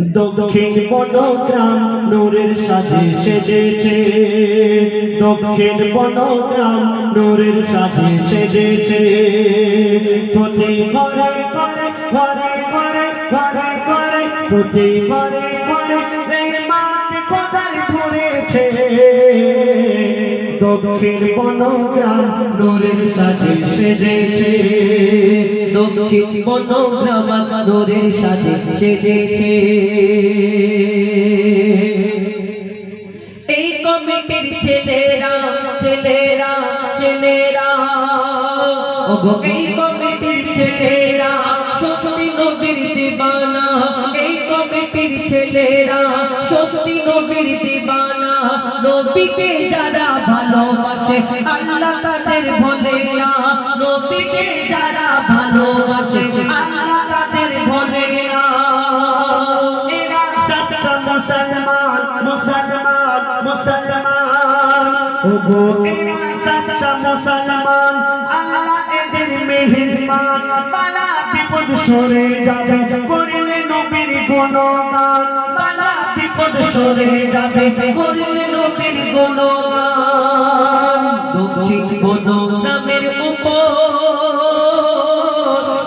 দক্ষিণ বনগ্রাম নূরের সাজে সেজেছে। দক্ষিণ বনগ্রাম নূরের সাজে সেজেছে। প্রতি ঘরে ঘরে ঘরে ঘরে ঘরে ঘরে, প্রতি ঘরে ঘরে ধরেছে। দক্ষিণ বনগ্রাম নূরের সাজে সেজেছে। দক্ষিণ বনগ্রাম নূরের সাজে সেজেছে। এই কমিটির ছেলেরা ছেলেরা ছেলেরা এই কমিটির ছেলেরা, সত্যি নবীর দিবানা। এই কমিটির ছেলেরা, সত্যি নবীর দিবানা। নবীকে যারা ভালোবাসে, আল্লাহ তাদের ভোলে না নবীকে যারা ভালোবাসে আল্লাহ তাদের ভোলে না। এরা সচ্চা মুসলমান মুসলমান মুসলমান। ওগো, এরা সচ্চা মুসলমান, আল্লাহ এদের মেহেরবান। বিপদ সরে যাবে, করলে নবীর গুণগান। বালা বিপদ সরে যাবে, করলে নবীর গুণগান। দক্ষিণ বনগ্রামের উপর।